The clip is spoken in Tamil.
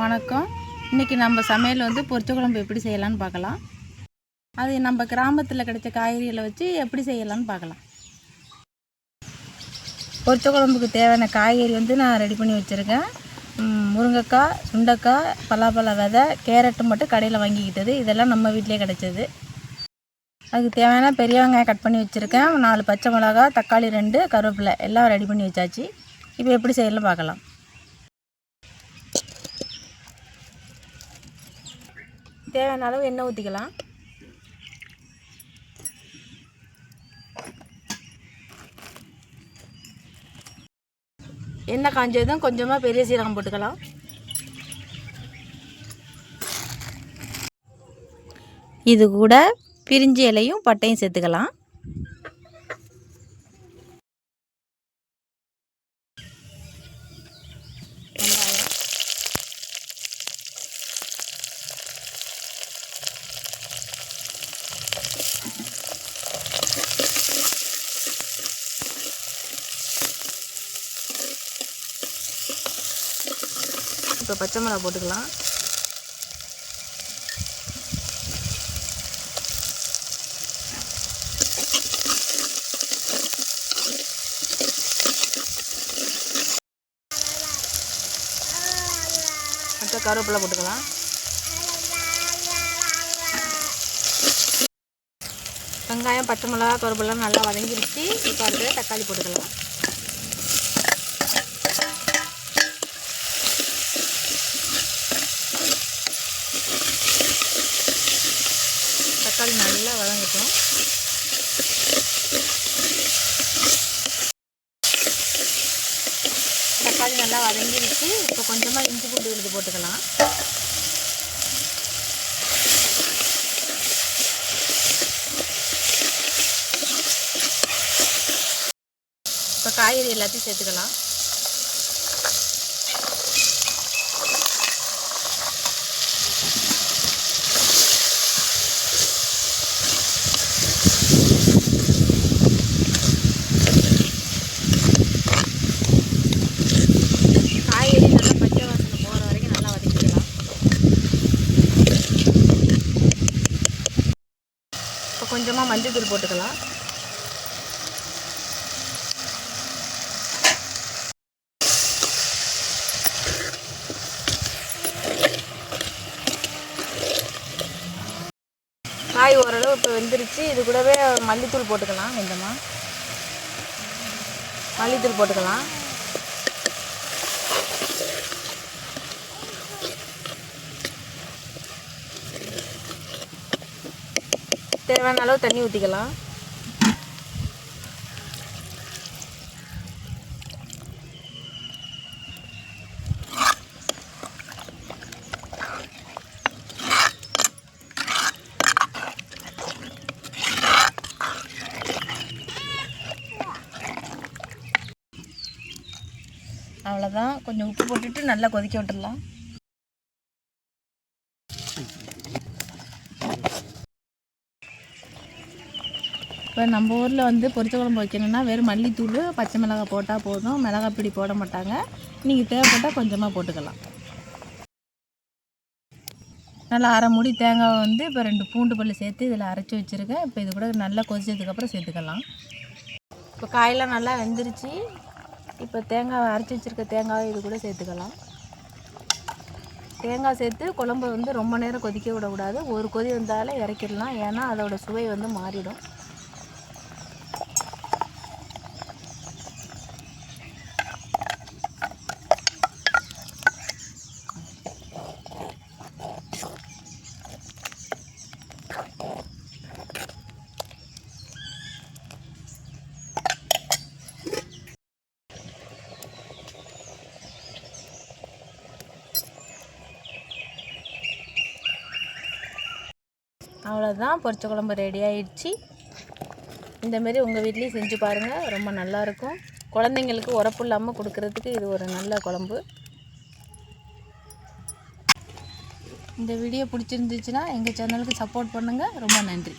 வணக்கம். இன்றைக்கி நம்ம சமையல் வந்து பொரிச்ச குழம்பு எப்படி செய்யலாம்னு பார்க்கலாம். அது நம்ம கிராமத்தில் கிடைச்ச காய்கறிகளை வச்சு எப்படி செய்யலாம்னு பார்க்கலாம். பொரிச்ச குழம்புக்கு தேவையான காய்கறி வந்து நான் ரெடி பண்ணி வச்சுருக்கேன். முருங்கைக்காய் சுண்டைக்காய் பலாப்பழ விதை கேரட்டு மட்டும் கடையில் வாங்கிக்கிட்டது. இதெல்லாம் நம்ம வீட்டிலே கிடைச்சது. அதுக்கு தேவையான பெரிய வெங்காயம் கட் பண்ணி வச்சுருக்கேன். நாலு பச்சை மிளகா தக்காளி ரெண்டு கருவேப்பிலை எல்லாம் ரெடி பண்ணி வச்சாச்சு. இப்போ எப்படி செய்யலாம் பார்க்கலாம். தேவையான அளவு எண்ணெய் ஊற்றிக்கலாம் எண்ணெய் காஞ்சதும் கொஞ்சமாக பெரிய சீரகம் போட்டுக்கலாம். இது கூட பிரிஞ்சி இலையும் பட்டையும் சேர்த்துக்கலாம் வெங்காயம் இப்போ பச்சை மிளகா போட்டுக்கலாம். அடுத்த கருவேப்பிலை போட்டுக்கலாம். வெங்காயம் பச்சை மிளகா கருவேப்பிலாம் நல்லா வதங்கிடுச்சு இப்போ அடுத்தது தக்காளி போட்டுக்கலாம். தக்காளி நல்லா வதங்கட்டும். தக்காளி நல்லா வதங்கிடுச்சு இப்போ கொஞ்சமாக இஞ்சி பூண்டு விழுது போட்டுக்கலாம். இப்போ காய்கறி எல்லாத்தையும் சேர்த்துக்கலாம் காய்கறி நல்லா பச்சை வாசனை போகிற வரைக்கும் நல்லா வதக்கிக்கலாம் இப்போ கொஞ்சமாக மஞ்சள்தூள் போட்டுக்கலாம். காய் ஓரளவு இப்போ வெந்துருச்சு. இது கூடவே மல்லித்தூள் போட்டுக்கலாம் கொஞ்சமாக மல்லித்தூள் போட்டுக்கலாம். தேவையான அளவு தண்ணி ஊற்றிக்கலாம் அவ்வளோதான் கொஞ்சம் உப்பு போட்டுட்டு நல்லா கொதிக்க விட்டுடலாம். இப்போ நம்ம ஊரில் வந்து பொரிச்ச குழம்பு வைக்கணும்னா வெறும் மல்லித்தூள் பச்சை மிளகாய் போட்டால் போதும். மிளகாய் பிடி போட மாட்டாங்க. நீங்கள் தேவைப்பட்டால் கொஞ்சமாக போட்டுக்கலாம். நல்லா அரை மூடி தேங்காய் வந்து இப்போ ரெண்டு பூண்டு பல் சேர்த்து இதில் அரைச்சி வச்சுருக்கேன். இப்போ இது கூட நல்லா கொதிச்சதுக்கப்புறம் சேர்த்துக்கலாம். இப்போ காயெல்லாம் நல்லா வெந்துருச்சு. இப்போ தேங்காய் அரைச்சி வச்சுருக்க தேங்காய் இது கூட சேர்த்துக்கலாம். தேங்காய் சேர்த்து குழம்பு வந்து ரொம்ப நேரம் கொதிக்க விடக்கூடாது. ஒரு கொதி வந்தாலே இறக்கிடலாம். ஏன்னா அதோடய சுவை வந்து மாறிடும். அவ்வளோதான் பொரிச்ச குழம்பு ரெடி ஆயிடுச்சு. இந்தமாரி உங்கள் வீட்லேயும் செஞ்சு பாருங்கள் ரொம்ப நல்லாயிருக்கும் குழந்தைங்களுக்கு உரப்பு இல்லாமல் கொடுக்கறதுக்கு இது ஒரு நல்ல குழம்பு. இந்த வீடியோ பிடிச்சிருந்துச்சுன்னா எங்கள் சேனலுக்கு சப்போர்ட் பண்ணுங்கள் ரொம்ப நன்றி.